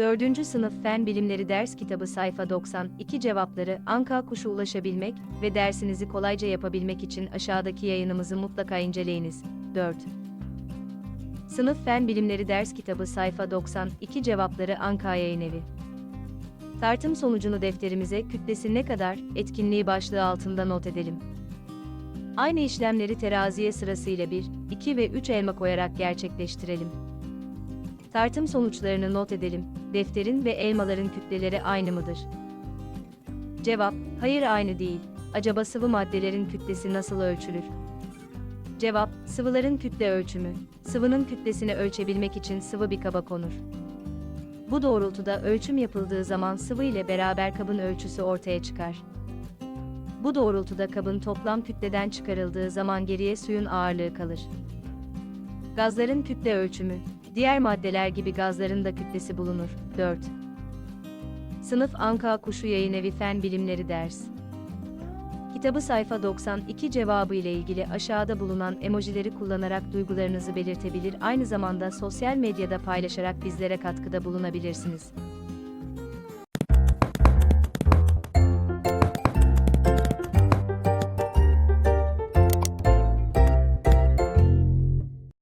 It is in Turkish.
4. Sınıf Fen Bilimleri Ders Kitabı sayfa 92 cevapları Anka Kuşu ulaşabilmek ve dersinizi kolayca yapabilmek için aşağıdaki yayınımızı mutlaka inceleyiniz. 4. Sınıf Fen Bilimleri Ders Kitabı sayfa 92 cevapları Anka Yayın Evi. Tartım sonucunu defterimize kütlesi ne kadar etkinliği başlığı altında not edelim. Aynı işlemleri teraziye sırasıyla 1, 2 ve 3 elma koyarak gerçekleştirelim. Tartım sonuçlarını not edelim. Defterin ve elmaların kütleleri aynı mıdır? Cevap: Hayır aynı değil. Acaba sıvı maddelerin kütlesi nasıl ölçülür? Cevap: Sıvıların kütle ölçümü. Sıvının kütlesini ölçebilmek için sıvı bir kaba konur. Bu doğrultuda ölçüm yapıldığı zaman sıvı ile beraber kabın ölçüsü ortaya çıkar. Bu doğrultuda kabın toplam kütleden çıkarıldığı zaman geriye suyun ağırlığı kalır. Gazların kütle ölçümü. Diğer maddeler gibi gazların da kütlesi bulunur. 4. Sınıf Anka Kuşu Yayın Evi Fen Bilimleri Ders Kitabı sayfa 92 cevabı ile ilgili aşağıda bulunan emojileri kullanarak duygularınızı belirtebilir aynı zamanda sosyal medyada paylaşarak bizlere katkıda bulunabilirsiniz.